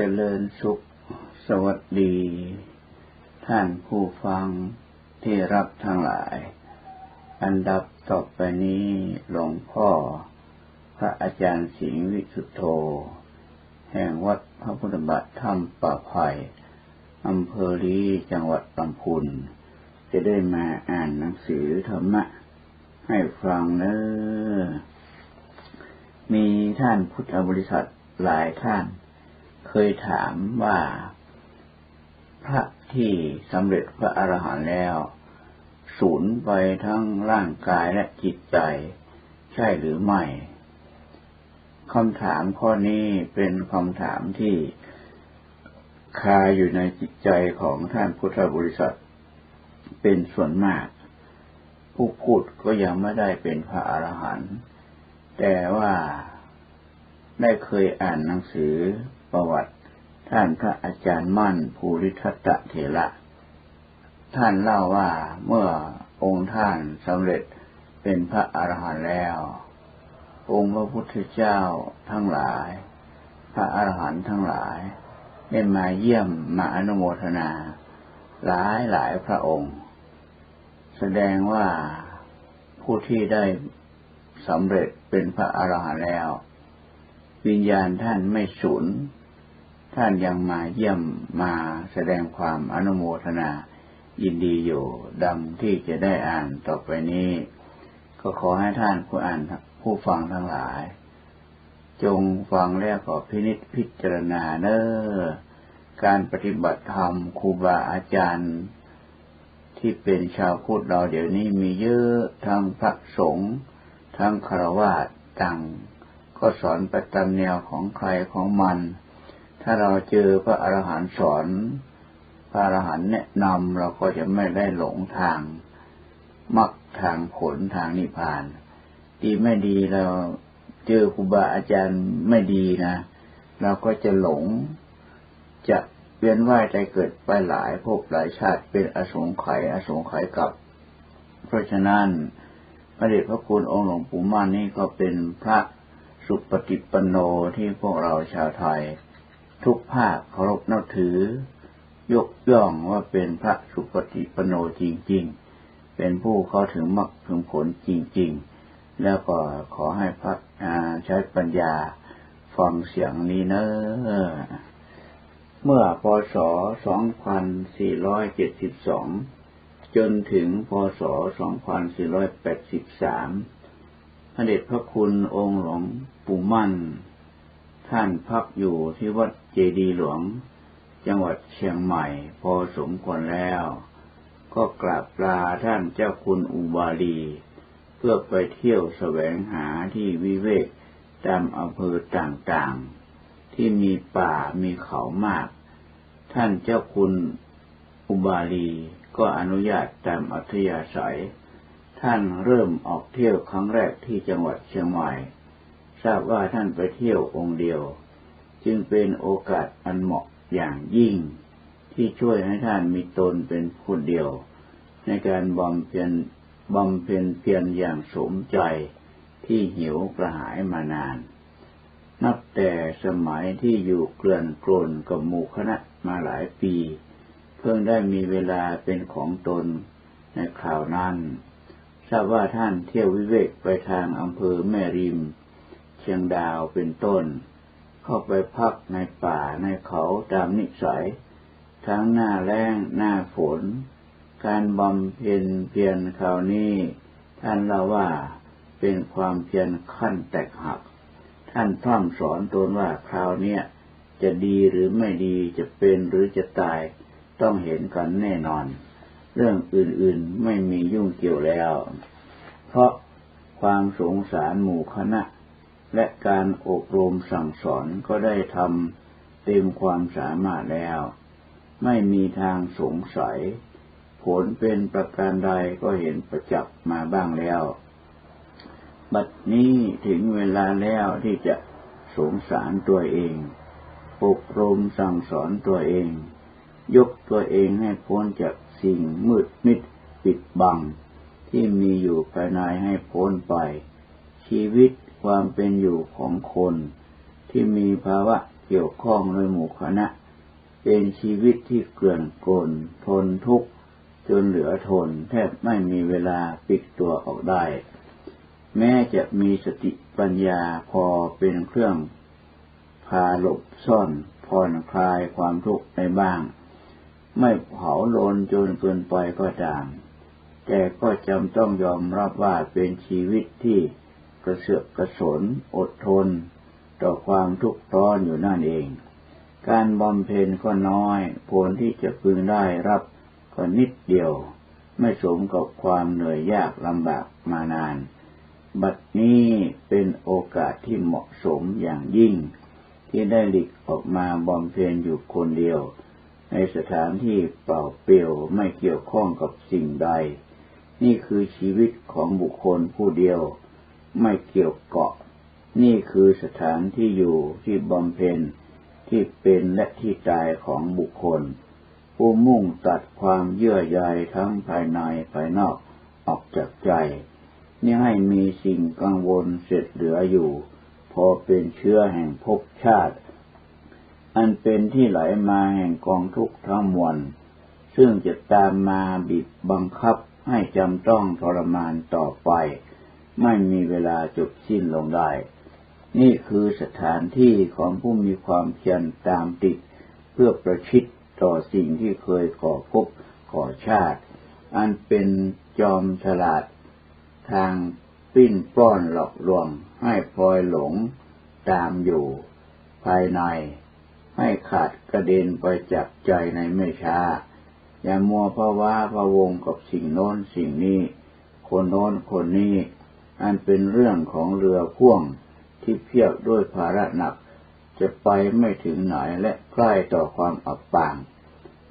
เจริญสุข สวัสดี ท่านผู้ฟังที่รับทั้งหลาย อันดับต่อไปนี้หลวงพ่อ พระอาจารย์สิงห์วิสุทโธ แห่งวัดพระพุทธบาทธรรมป่าไผ่อำเภอลีจังหวัดลำพูนจะได้มาอ่านหนังสือธรรมะ ให้ฟังเนอมีท่านพุทธบริษัทหลายท่าน เคยถามว่า พระที่สำเร็จพระอรหันต์แล้ว สูญไปทั้งร่างกายและจิตใจ ใช่หรือไม่คำถามข้อนี้เป็นคำถามที่คาอยู่ในจิตใจของท่านพุทธบริษัท เป็นส่วนมาก ผู้พูดก็ยังไม่ได้เป็นพระอรหันต์แต่ว่าได้เคยอ่านหนังสือ ประวัติ ท่านพระอาจารย์มั่นภูริทัตเถระท่านเล่าว่าเมื่อองค์ท่านสำเร็จเป็นพระอรหันต์แล้ว องค์พระพุทธเจ้าทั้งหลาย พระอรหันต์ทั้งหลาย ได้มาเยี่ยมมาอนุโมทนา หลายหลายพระองค์ แสดงว่าผู้ที่ได้สำเร็จเป็นพระอรหันต์แล้ว วิญญาณท่านไม่สูญท่านยังมาเยี่ยมมาแสดงความอนุโมทนายินดีอยู่ดังที่จะได้อ่านต่อไปนี้ ก็ขอให้ท่านผู้อ่านผู้ฟังทั้งหลาย จงฟังแล้วก็พินิจพิจารณาเนอการปฏิบัติธรรมครูบาอาจารย์ ที่เป็นชาวพุทธเราเดี๋ยวนี้มีเยอะทั้งพระสงฆ์ทั้งคารวะต่าง ก็สอนไปตามแนวของใครของมัน ถ้าเราเจอพระอรหันต์สอน พระอรหันต์แนะนำเราก็จะไม่ได้หลงทางมักทางผลทางนิพพาน ดีไม่ดีเราเจอครูบาอาจารย์ไม่ดีนะ เราก็จะหลง จะเวียนว่ายใจเกิดไปหลายภพหลายชาติเป็นอสงไขยอสงไขยกับ เพราะฉะนั้นพระเดชพระคุณองค์หลวงปู่มั่นนี่ก็เป็นพระ สุปฏิปันโนที่พวกเราชาวไทย ทุกภาคเคารพนับถือ ยกย่องว่าเป็นพระสุปฏิปันโนจริง ๆ เป็นผู้เข้าถึงมรรคถึงผลจริง ๆ แล้วก็ขอให้พักใช้ปัญญาฟังเสียงนี้เนอะเมื่อพศ 2472 จนถึงพศ 2483 พระเดชพระคุณองค์หลวงปู่มั่น ท่านพักอยู่ที่วัดเจดีหลวง จังหวัดเชียงใหม่พอสมควรแล้ว ก็กราบลาท่านเจ้าคุณอุบาลี เพื่อไปเที่ยวแสวงหาที่วิเวกตามอำเภอต่างๆ ที่มีป่ามีเขามาก ท่านเจ้าคุณอุบาลีก็อนุญาตตามอัธยาศัย ท่านเริ่มออกเที่ยวครั้งแรกที่จังหวัดเชียงใหม่ ทราบว่าท่านไปเที่ยวองค์เดียว จึงเป็นโอกาสอันเหมาะอย่างยิ่ง ที่ช่วยให้ท่านมีตนเป็นผู้เดียว ในการบำเพ็ญบำเพ็ญเพียรอย่างสมใจที่หิวกระหายมานาน นับแต่สมัยที่อยู่เกลื่อนกลนกับหมู่คณะมาหลายปี เพิ่งได้มีเวลาเป็นของตนในคราวนั้น ทราบว่าท่านเที่ยววิเวกไปทางอำเภอแม่ริม เชียงดาวเป็นต้น เข้าไปพักในป่าในเขาตามนิสัย ทั้งหน้าแล้งหน้าฝน การบำเพ็ญเพียรคราวนี้ ท่านเล่าว่าเป็นความเพียรขั้นแตกหัก ท่านพร่ำสอนตนว่าคราวนี้จะดีหรือไม่ดีจะเป็นหรือจะตายต้องเห็นกันแน่นอน เรื่องอื่นๆไม่มียุ่งเกี่ยวแล้ว เพราะความสงสารหมู่คณะ และการอบรมสั่งสอนก็ได้ทำเต็มความสามารถแล้ว ไม่มีทางสงสัย ผลเป็นประการใดก็เห็นประจักษ์มาบ้างแล้ว บัดนี้ถึงเวลาแล้วที่จะสงสารตัวเอง อบรมสั่งสอนตัวเอง ยกตัวเองให้พ้นจาก สิ่งมืดมิดปิดบัง ที่มีอยู่ภายในให้พ้นไป ชีวิตความเป็นอยู่ของคน ที่มีภาวะเกี่ยวข้องในหมู่คณะ เป็นชีวิตที่เกลื่อนกลนทนทุกข์จนเหลือทนแทบไม่มีเวลาปิดตัวออกได้ แม้จะมีสติปัญญาพอเป็นเครื่องพาหลบซ่อนผ่อนคลายความทุกข์ในบ้าง ไม่เผาโลนจนเกินไปก็ตาม แต่ก็จำต้องยอมรับว่าเป็นชีวิตที่กระเสือกกระสนอดทน ต่อความทุกข์ร้อนอยู่นั่นเอง การบำเพ็ญก็น้อย ผลที่จะพึงได้รับก็นิดเดียว ไม่สมกับความเหนื่อยยากลำบากมานาน บัดนี้เป็นโอกาสที่เหมาะสมอย่างยิ่ง ที่ได้หลีกออกมาบำเพ็ญอยู่คนเดียว ในสถานที่เปล่าเปลี่ยวไม่เกี่ยวข้องกับสิ่งใด นี่คือชีวิตของบุคคลผู้เดียว ไม่เกี่ยวเกาะ นี่คือสถานที่อยู่ที่บำเพ็ญที่เป็นและที่ตายของบุคคล ผู้มุ่งตัดความเยื่อใยทั้งภายในภายนอกออกจากใจ นี่ให้มีสิ่งกังวลเสร็จเหลืออยู่ พอเป็นเชื้อแห่งภพชาติ อันเป็นที่ไหลมาแห่งกองทุกข์ทั้งมวล ซึ่งจะตามมาบีบบังคับให้จำต้องทรมานต่อไป ไม่มีเวลาจบสิ้นลงได้ นี่คือสถานที่ของผู้มีความเพียรตามติด เพื่อประชิดต่อสิ่งที่เคยก่อภพก่อชาติ อันเป็นจอมฉลาด ทางปิ้นป้อนหลอกลวงให้พลอยหลงตามอยู่ ภายใน ให้ขาดกระเด็นไปจากใจในไม่ช้า อย่ามัวพะว้าพะวงกับสิ่งโน้นสิ่งนี้ คนโน้นคนนี้ อันเป็นเรื่องของเรือพ่วงที่เพียบด้วยภาระหนัก จะไปไม่ถึงไหนและใกล้ต่อความอับปาง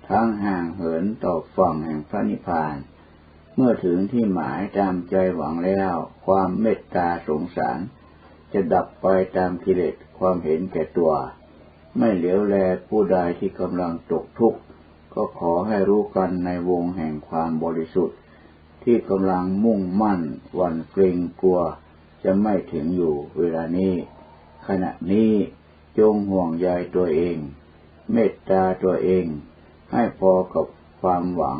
ทั้งห่างเหินต่อฝั่งแห่งพระนิพพาน เมื่อถึงที่หมายตามใจหวังแล้ว ความเมตตาสงสาร จะดับไปตามกิเลสความเห็นแก่ตัว ไม่เหลียวแลผู้ใดที่กำลังตกทุกข์ ก็ขอให้รู้กันในวงแห่งความบริสุทธิ์ ที่กำลังมุ่งมั่นวันเกรงกลัว จะไม่ถึงอยู่เวลานี้ ขณะนี้จงห่วงใยตัวเอง เมตตาตัวเอง ให้พอกับความหวัง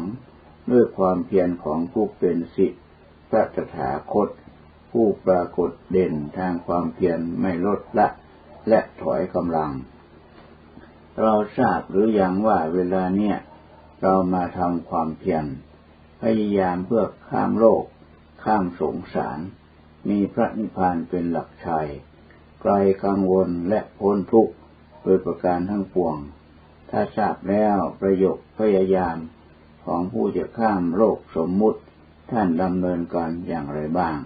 ด้วยความเพียรของผู้เป็นสิทธิพระตถาคต ผู้ปรากฏเด่นทางความเพียรไม่ลดละ และถอยกำลัง เราทราบหรืออยังว่าเวลาเนี้ยเรามาทำความเพียรพยายามเพื่อข้ามโลก ข้ามสงสาร มีพระนิพพานเป็นหลักชัยไกลกังวลและพ้นทุกข์โดยประการทั้งปวง ถ้าทราบแล้วประโยคพยายามของผู้จะข้ามโลกสมมุติท่านดำเนินการอย่างไรบ้าง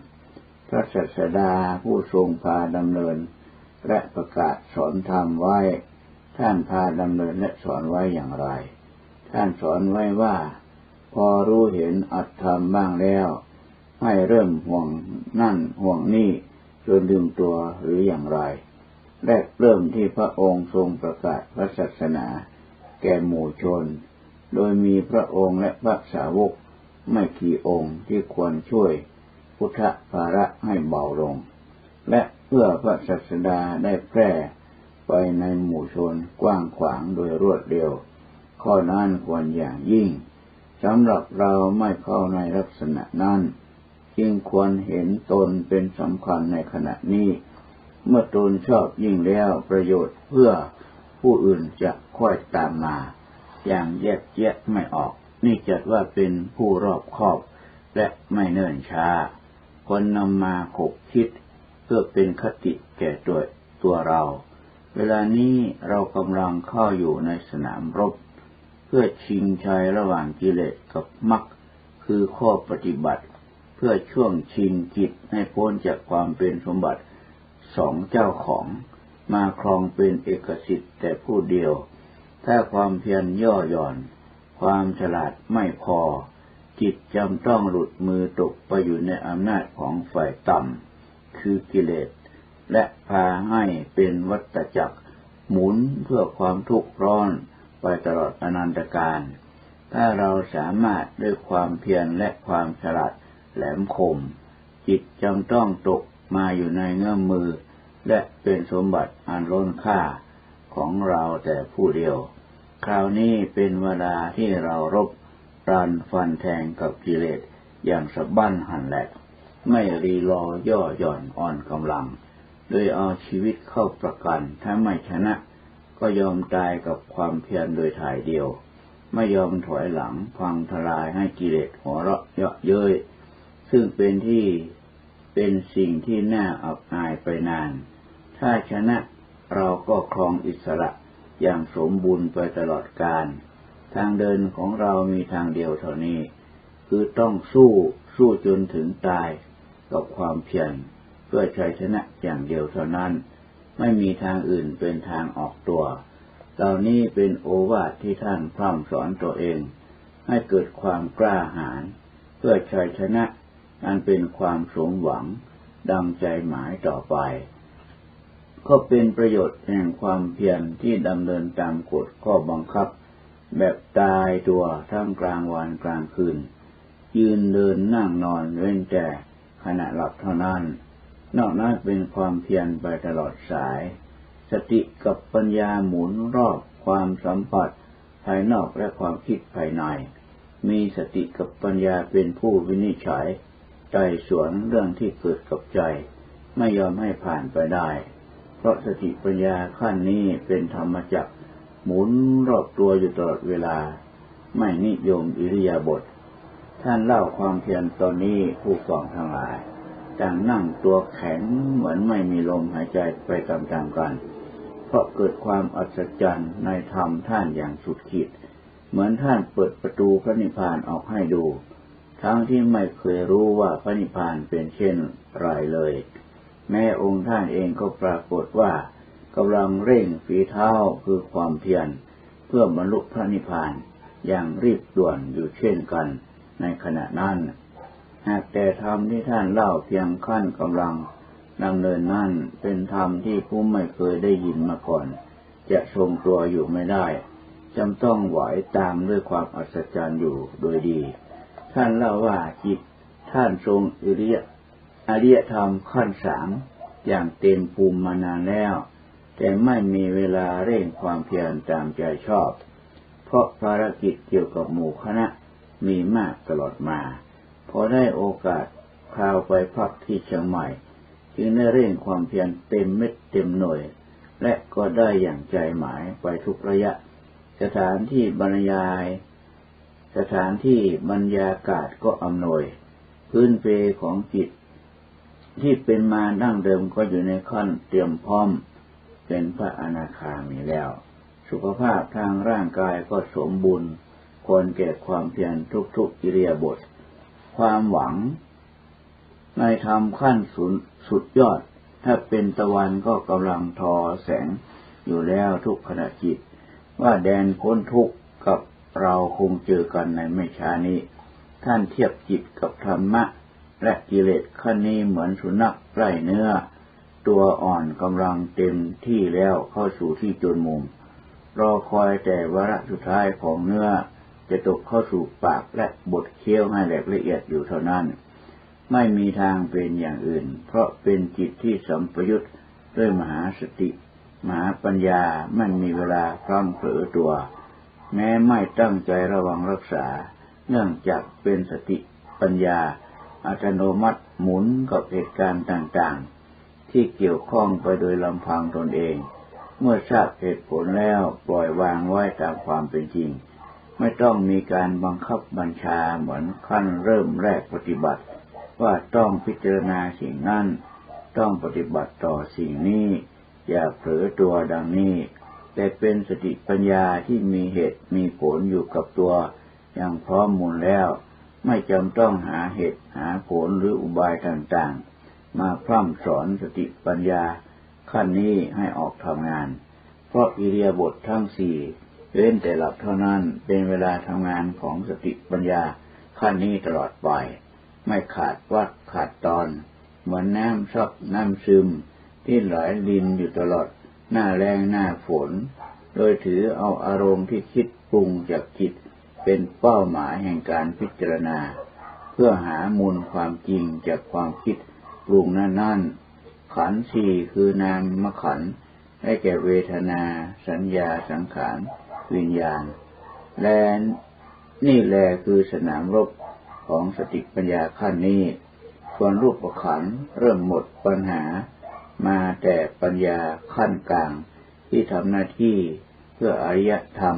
พระศัสดาผู้ทรงพาดำเนิน และประกาศสอนธรรมไว้ ท่านพาดำเนินและสอนไว้อย่างไร ท่านสอนไว้ว่า พอรู้เห็นอัตธรรมบ้างแล้ว ให้เริ่มห่วงนั่นห่วงนี่จนลืมตัวหรืออย่างไร แรกเริ่มที่พระองค์ทรงประกาศพระศาสนา แก่หมู่ชน โดยมีพระองค์และพระสาวกไม่กี่องค์ที่ควรช่วยพุทธภาระให้เบาลง และเพื่อพระศาสดาได้แพร่ ไปในหมู่ชนกว้างขวางโดยรวดเร็ว ข้อนั้นควรอย่างยิ่งสำหรับเราไม่เข้าในลักษณะนั้นจึงควรเห็นตนเป็นสำคัญในขณะนี้ เมื่อตนชอบยิ่งแล้วประโยชน์เพื่อผู้อื่นจะค่อยตามมา อย่างแยกแยะไม่ออก นี่จัดว่าเป็นผู้รอบคอบ และไม่เนิ่นช้าคนนำมาขบคิด เพื่อเป็นคติแก่ตัวตัวเรา เวลานี้เรากำลังเข้าอยู่ในสนามรบ เพื่อชิงชัยระหว่างกิเลสกับมรรคคือข้อปฏิบัติ เพื่อช่วงชิงจิตให้พ้นจากความเป็นสมบัติสองเจ้าของ มาครองเป็นเอกสิทธิ์แต่ผู้เดียว ถ้าความเพียรย่อหย่อน ความฉลาดไม่พอ จิตจำต้องหลุดมือตกไปอยู่ในอำนาจของฝ่ายต่ำคือกิเลส และพาให้เป็นวัฏจักรหมุนเพื่อความทุกข์ร้อนไปตลอดอนันตการ ถ้าเราสามารถด้วยความเพียรและความฉลาดแหลมคม จิตจำต้องตกมาอยู่ในเงื่อมมือ และเป็นสมบัติอันล้นค่าของเราแต่ผู้เดียว คราวนี้เป็นเวลาที่เรารบรันฟันแทงกับกิเลสอย่างสะบั้นหันแหลก ไม่รีรอย่อหย่อนอ่อนกำลัง โดยเอาชีวิตเข้าประกัน ถ้าไม่ชนะก็ยอมตายกับความเพียรโดยถ่ายเดียว ไม่ยอมถอยหลังพังทลายให้กิเลสหัวเราะเยาะเย้ยซึ่งเป็นที่เป็นสิ่งที่น่าอับอายไปนาน ถ้าชนะเราก็ครองอิสระอย่างสมบูรณ์ไปตลอดกาลทางเดินของเรามีทางเดียวเท่านี้ คือต้องสู้สู้จนถึงตายกับความเพียร เพื่อชัยชนะอย่างเดียวเท่านั้น ไม่มีทางอื่นเป็นทางออกตัวเหล่านี้เป็นโอวาทที่ท่านพร่ำสอนตัวเอง ให้เกิดความกล้าหาญเพื่อชัยชนะอันเป็นความสมหวังดังใจหมายต่อไป ก็เป็นประโยชน์แห่งความเพียรที่ดำเนินตามกฎข้อบังคับ แบบตายตัวทั้งกลางวันกลางคืน ยืนเดินนั่งนอนเว้นแต่ขณะหลับเท่านั้น นอกนั้นเป็นความเพียรไปตลอดสาย สติกับปัญญาหมุนรอบความสัมผัสภายนอกและความคิดภายใน มีสติกับปัญญาเป็นผู้วินิจฉัยใจสวนเรื่องที่เกิดกับใจ ไม่ยอมให้ผ่านไปได้ เพราะสติปัญญาขั้นนี้เป็นธรรมจักหมุนรอบตัวอยู่ตลอดเวลา ไม่นิยมอิริยาบถท่านเล่าความเพียรตอนนี้ผู้กองทั้งหลาย ต่างนั่งตัวแข็งเหมือนไม่มีลมหายใจไปตามๆกัน เพราะเกิดความอัศจรรย์ในธรรมท่านอย่างสุดขีด เหมือนท่านเปิดประตูพระนิพพานออกให้ดู ทั้งที่ไม่เคยรู้ว่าพระนิพพานเป็นเช่นไรเลย แม้องค์ท่านเองก็ปรากฏว่ากำลังเร่งฝีเท้าคือความเพียรเพื่อบรรลุพระนิพพานอย่างรีบด่วนอยู่เช่นกันในขณะนั้น หากแต่ธรรมที่ท่านเล่าเพียงขั้นกำลังดำเนินนั่นเป็นธรรมที่ผู้ไม่เคยได้ยินมาก่อน จะทรงตัวอยู่ไม่ได้จำต้องไหวตามด้วยความอัศจรรย์อยู่โดยดี ท่านเล่าว่าจิตท่านทรงอริยอริยธรรมขั้นสามอย่างเต็มภูมิมานานแล้ว แต่ไม่มีเวลาเร่งความเพียรตามใจชอบ เพราะภารกิจเกี่ยวกับหมู่คณะมีมากตลอดมา พอได้โอกาสคราวไปพักที่เชียงใหม่ จึงได้เร่งความเพียรเต็มเม็ดเต็มหน่วย และก็ได้อย่างใจหมายไปทุกระยะ สถานที่บรรยาย สถานที่บรรยากาศก็อำนวย พื้นเพของจิต ที่เป็นมาดั้งเดิมก็อยู่ในขั้นเตรียมพร้อม เป็นพระอนาคามีแล้ว สุขภาพทางร่างกายก็สมบูรณ์ควรแก่ความเพียรทุกๆอิเรียบท ความหวัง ในธรรมขั้นสุดสุดยอด ถ้าเป็นตะวันก็กำลังทอแสงอยู่แล้วทุกขณะจิต ว่าแดนพ้นทุกข์กับเราคงเจอกันในไม่ช้านี้ ท่านเทียบจิตกับธรรมะ และกิเลสขั้นนี้เหมือนสุนัขไล่เนื้อ ตัวอ่อนกำลังเต็มที่แล้วเข้าสู่ที่จนมุมรอคอยแต่วาระสุดท้ายของเนื้อ จะตกเข้าสู่ปากและบดเคี้ยวให้แหลกละเอียดอยู่เท่านั้น ไม่มีทางเป็นอย่างอื่น เพราะเป็นจิตที่สัมปยุตด้วยมหาสติ มหาปัญญาไม่มีเวลาพร่ำเผลอตัว แม้ไม่ตั้งใจระวังรักษา เนื่องจากเป็นสติปัญญา อัตโนมัติหมุนกับเหตุการณ์ต่างๆ ที่เกี่ยวข้องไปโดยลำพังตนเอง เมื่อทราบเหตุผลแล้วปล่อยวางไว้ตามความเป็นจริง ไม่ต้องมีการบังคับบัญชาเหมือนขั้นเริ่มแรกปฏิบัติ ว่าต้องพิจารณาสิ่งนั้นต้องปฏิบัติต่อสิ่งนี้ อย่าเผลอตัวดังนี้ แต่เป็นสติปัญญาที่มีเหตุมีผลอยู่กับตัวอย่างพร้อมมูลแล้ว ไม่จำต้องหาเหตุหาผลหรืออุบายต่างๆ มาพร่ำสอนสติปัญญาขั้นนี้ให้ออกทำงาน เพราะอิเรียบททั้งสี่ เว้นแต่หลับเท่านั้นเป็นเวลาทำงานของสติปัญญาขั้นนี้ตลอดไป ไม่ขาดวัดขาดตอน เหมือนน้ำซับน้ำซึม ที่ไหลลินอยู่ตลอด หน้าแรงหน้าฝน โดยถือเอาอารมณ์ที่คิดปรุงจากจิต เป็นเป้าหมายแห่งการพิจารณา เพื่อหามูลความจริงจากความคิดปรุงนั้นๆขันสี่คือนามมขันได้แก่เวทนา สัญญาสังขาร วิญญาณ และนี่แหละคือสนามรบของสติปัญญาขั้นนี้ส่วนรูปประขันเริ่มหมดปัญหา มาแต่ปัญญาขั้นกลาง ที่ทำหน้าที่เพื่ออริยธรรม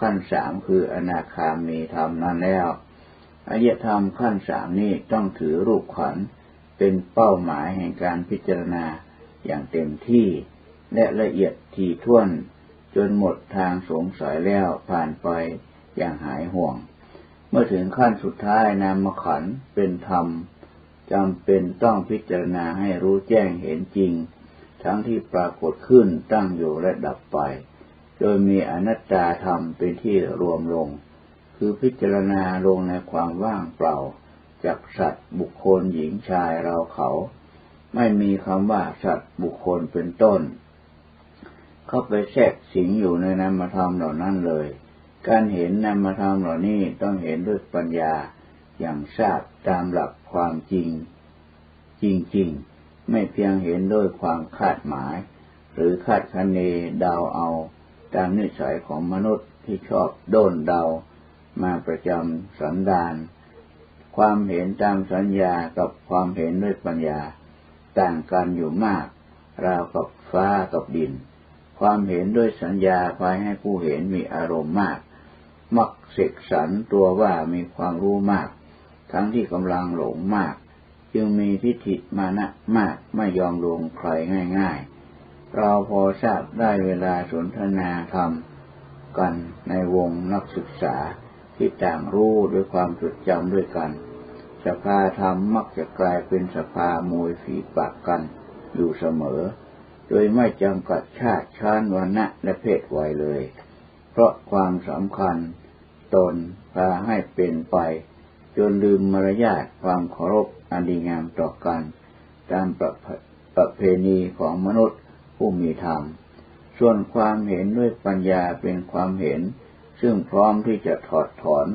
ขั้นสามคืออนาคามีธรรมนั้นแล้วอริยธรรมขั้นสามนี้ต้องถือรูปขันเป็นเป้าหมายแห่งการพิจารณาอย่างเต็มที่และละเอียดทีท่วน จนหมดทางสงสัยแล้วผ่านไปอย่างหายห่วง เมื่อถึงขั้นสุดท้ายนามขันเป็นธรรมจำเป็นต้องพิจารณาให้รู้แจ้งเห็นจริง ทั้งที่ปรากฏขึ้นตั้งอยู่และดับไป โดยมีอนัตตาธรรมเป็นที่รวมลง คือพิจารณาลงในความว่างเปล่าจากสัตว์บุคคลหญิงชายเราเขา ไม่มีคำว่าสัตว์บุคคลเป็นต้น เข้าไปแทรกสิงอยู่ในนามธรรมเหล่านั้นเลย การเห็นนามธรรมเหล่านี้ต้องเห็นด้วยปัญญาอย่างทราบตามหลักความจริง จริงๆ ไม่เพียงเห็นด้วยความคาดหมาย หรือคาดคะเนเดาเอาตามนิสัยของมนุษย์ที่ชอบโดนเดามาประจำสันดาน ความเห็นตามสัญญากับความเห็นด้วยปัญญา ต่างกันอยู่มาก ราวกับฟ้ากับดิน ความเห็นด้วยสัญญาพายให้ผู้เห็นมีอารมณ์มาก มักเสกสรรตัวว่ามีความรู้มาก ทั้งที่กำลังหลงมาก จึงมีทิฏฐิมานะมากไม่ยอมลงใครง่ายๆ เราพอทราบได้เวลาสนทนาธรรมกันในวงนักศึกษาที่ต่างรู้ด้วยความจดจำด้วยกัน สภาธรรมมักจะกลายเป็นสภามวยฝีปากกันอยู่เสมอ โดยไม่จำกัดชาติชานวันณะและเพศวัยเลย เพราะความสำคัญตนพาให้เป็นไป จนลืมมารยาทความเคารพอันดีงามต่อกัน ตามประประเพณีของมนุษย์ผู้มีธรรม ส่วนความเห็นด้วยปัญญาเป็นความเห็น ซึ่งพร้อมที่จะถอดถอน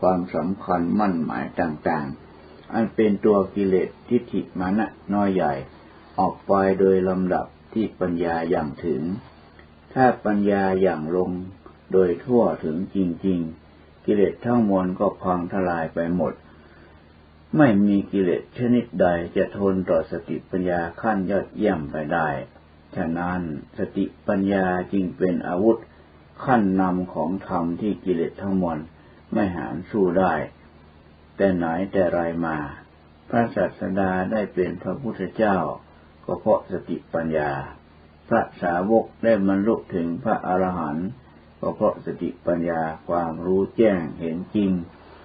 ความสำคัญมั่นหมายต่างๆ อันเป็นตัวกิเลสทิฏฐิมานะน้อยใหญ่ ออกไปโดยลำดับ ที่ปัญญาอย่างถึง ถ้าปัญญาอย่างลงโดยทั่วถึงจริง ๆ กิเลสทั้งมวลก็พังทลายไปหมด ไม่มีกิเลสชนิดใดจะทนต่อสติปัญญาขั้นยอดเยี่ยมไปได้ ฉะนั้นสติปัญญาจึงเป็นอาวุธขั้นนำของธรรมที่กิเลสทั้งมวลไม่หานสู้ได้ แต่ไหนแต่ไรมา พระศาสดาได้เป็นพระพุทธเจ้า ก็เพราะสติปัญญา พระสาวกได้บรรลุถึงพระอรหันต์ก็เพราะสติปัญญาความรู้แจ้งเห็นจริง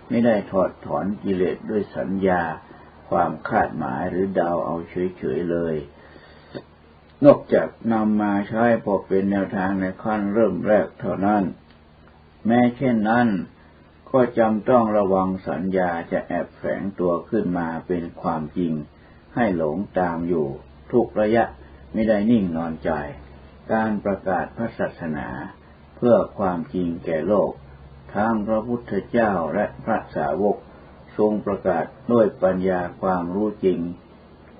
ไม่ได้ถอดถอนกิเลสด้วยสัญญา ความคาดหมายหรือเดาเอาเฉยๆเลย นอกจากนำมาใช้พอเป็นแนวทางในขั้นเริ่มแรกเท่านั้น แม้เช่นนั้นก็จำต้องระวังสัญญาจะแอบแฝงตัวขึ้นมาเป็นความจริง ให้หลงตามอยู่ ทุกระยะไม่ได้นิ่งนอนใจ การประกาศพระศาสนา เพื่อความจริงแก่โลก ทางพระพุทธเจ้าและพระสาวกทรงประกาศด้วยปัญญาความรู้จริง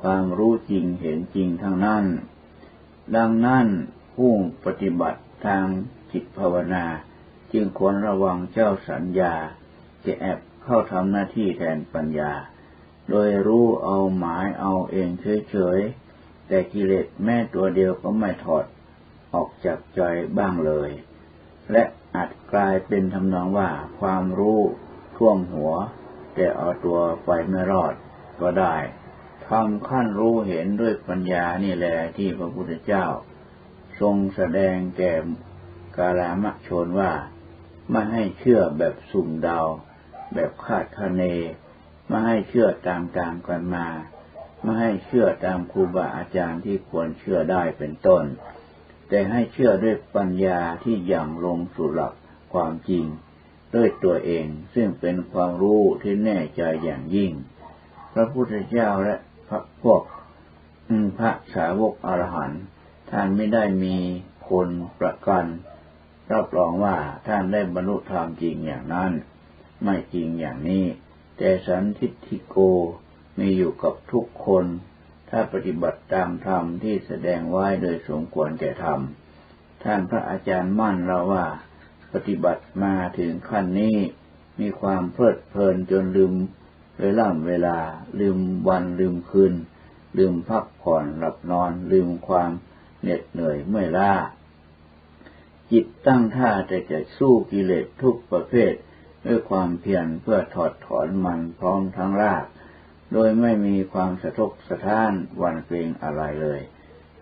ความรู้จริงเห็นจริงทั้งนั้น ดังนั้นผู้ปฏิบัติทางจิตภาวนา จึงควรระวังเจ้าสัญญา จะแอบเข้าทำหน้าที่แทนปัญญา โดยรู้เอาหมายเอาเองเฉยๆ แต่กิเลสแม่ตัวเดียวก็ไม่ถอดออกจากใจบ้างเลย และอาจกลายเป็นทำนองว่าความรู้ท่วมหัว แต่เอาตัวไปไม่รอดก็ได้ทำขั้นรู้เห็นด้วยปัญญานี่แหละที่พระพุทธเจ้า ทรงแสดงแก่กาลามะชนว่าไม่ให้เชื่อแบบสุ่มเดา แบบคาดคะเน ไม่ให้เชื่อตามตามกันมา ไม่ให้เชื่อตามครูบาอาจารย์ที่ควรเชื่อได้เป็นต้น แต่ให้เชื่อด้วยปัญญาที่ย่างลงสู่หลักความจริง ด้วยตัวเองซึ่งเป็นความรู้ที่แน่ใจอย่างยิ่ง พระพุทธเจ้าและพระพวกพระสาวกอรหันต์ท่านไม่ได้มีคนประกัน รับรองว่าท่านได้บรรลุธรรมจริงอย่างนั้น ไม่จริงอย่างนี้ แต่สันทิฏฐิโก มีอยู่กับทุกคน ถ้าปฏิบัติตามธรรมที่แสดงไว้โดยสมควรแก่ธรรม ท่านพระอาจารย์มั่นเราว่า ปฏิบัติมาถึงขั้นนี้ มีความเพลิดเพลินจนลืมเวลาเวลา ลืมวันลืมคืน ลืมพักผ่อนหลับนอน ลืมความเหน็ดเหนื่อยเมื่อยล้าจิตตั้งท่าแต่จะสู้กิเลสทุกประเภท ด้วยความเพียรเพื่อถอดถอนมันพร้อมทั้งราก โดยไม่มีความสะทกสะท้านหวันเกรงอะไรเลย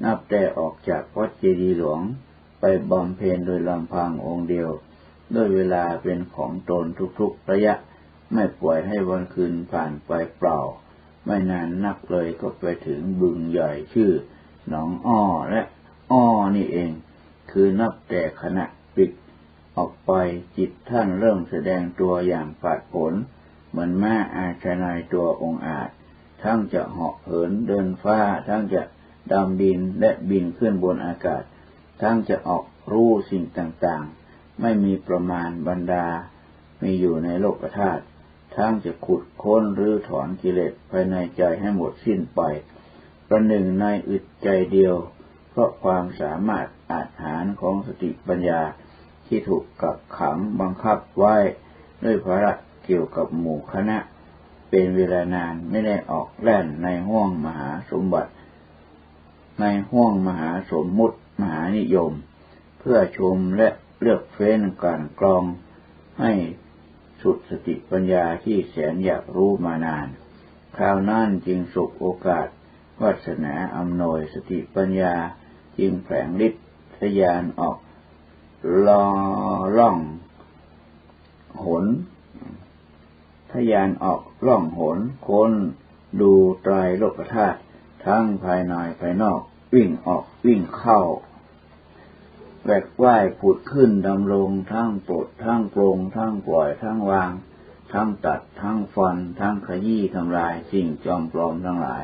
นับแต่ออกจากวัดเจดีย์หลวงไปบำเพ็ญโดยลำพังองค์เดียว ด้วยเวลาเป็นของตนทุกๆระยะ ไม่ปล่อยให้วันคืนผ่านไปเปล่า ไม่นานนักเลยก็ไปถึงบึงใหญ่ชื่อหนองอ้อและอ้อนี่เอง คือนับแต่ขณะปิดออกไปจิตท่านเริ่มแสดงตัวอย่างปาดผล มือนแม่อาชนายตัวองอาจ ทั้งจะเหาะเหินเดินฟ้า ทั้งจะดำดินและบินขึ้นบนอากาศ ทั้งจะออกรู้สิ่งต่างๆ ไม่มีประมาณบรรดา มีอยู่ในโลกธาตุทั้งจะขุดค้นหรือถอนกิเลสภายในใจให้หมดสิ้นไป ประหนึ่งในอึดใจเดียว เพราะความสามารถอาจหารของสติปัญญาที่ถูกกักขังบังคับไว้ด้วยภาระ เกี่ยวกับหมู่คณะ เป็นเวลานานไม่ได้ออกแล่นในห้วงมหาสมบัติ ในห้วงมหาสมมุติมหานิยม เพื่อชมและเลือกเฟ้นการกรองให้สุดสติปัญญาที่แสนอยากรู้มานาน คราวนั้นจึงสุกโอกาสวาสนาอำนวยสติปัญญาจึงแผลงฤทธิ์ทยานออกลอล่อง หน ทะยานออกล่องหนค้นดูตรายโลกธาตุทั้งภายในภายนอก วิ่งออกวิ่งเข้าแวกว่ายผุดขึ้นดำลงทั้งปลดทั้งโปรงทั้งปล่อยทั้งวาง ทั้งตัดทั้งฟัน ทั้งขยี้ทำลายสิ่งจอมปลอมทั้งหลาย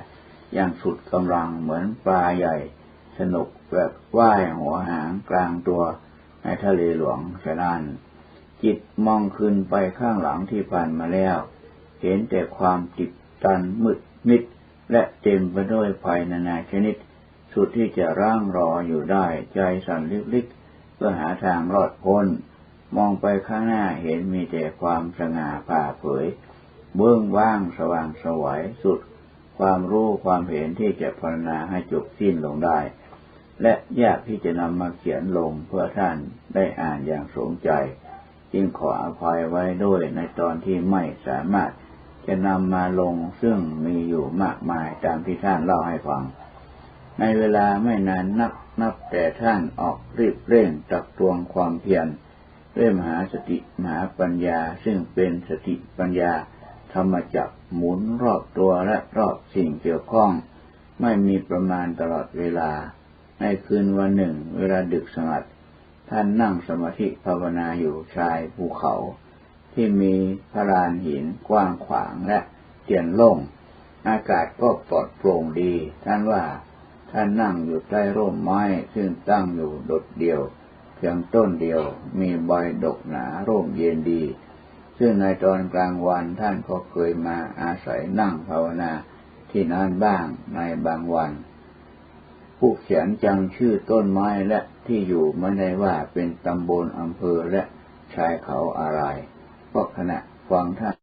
อย่างสุดกำลังเหมือนปลาใหญ่ สนุกแวกว่ายหัวหางกลางตัวในทะเลหลวงฉะนั้น จิตมองขึ้นไปข้างหลังที่ผ่านมาแล้ว เห็นแต่ความติดตันมืดมิด และเต็มไปด้วยภัยนานาชนิด สุดที่จะร่างรออยู่ได้ใจสั่นลิกๆเพื่อหาทางรอดพ้น มองไปข้างหน้าเห็นมีแต่ความสง่าผ่าเผย เบื้องว่างสว่างสวยสุด ความรู้ความเห็นที่จะพรรณนาให้จบสิ้นลงได้ และยากที่จะนำมาเขียนลงเพื่อท่านได้อ่านอย่างสมใจ จึงขออภัยไว้ด้วยในตอนที่ไม่สามารถจะนำมาลงซึ่งมีอยู่มากมายตามที่ท่านเล่าให้ฟัง ในเวลาไม่นานนักนับแต่ท่านออกรีบเร่งตักตวงความเพียรด้วยมหาสติมหาปัญญาซึ่งเป็นสติปัญญาธรรมจักหมุนรอบตัวและรอบสิ่งเกี่ยวข้อง ไม่มีประมาณตลอดเวลา ในคืนวันหนึ่ง เวลาดึกสงัด ท่านนั่งสมาธิภาวนาอยู่ชายภูเขาที่มีพระลานหินกว้างขวางและเตียนโล่ง อากาศก็ปลอดโปร่งดี ท่านว่าท่านนั่งอยู่ใต้ร่มไม้ซึ่งตั้งอยู่โดดเดียวเพียงต้นเดียวมีใบดกหนาร่มเย็นดี ซึ่งในตอนกลางวันท่านก็เคยมาอาศัยนั่งภาวนาที่นั่นบ้างในบางวัน ผู้เขียนจังชื่อต้นไม้และ ที่อยู่ไม่ได้ว่าเป็นตำบลอำเภอและชายเขาอะไร ก็ขณะฟังท่าน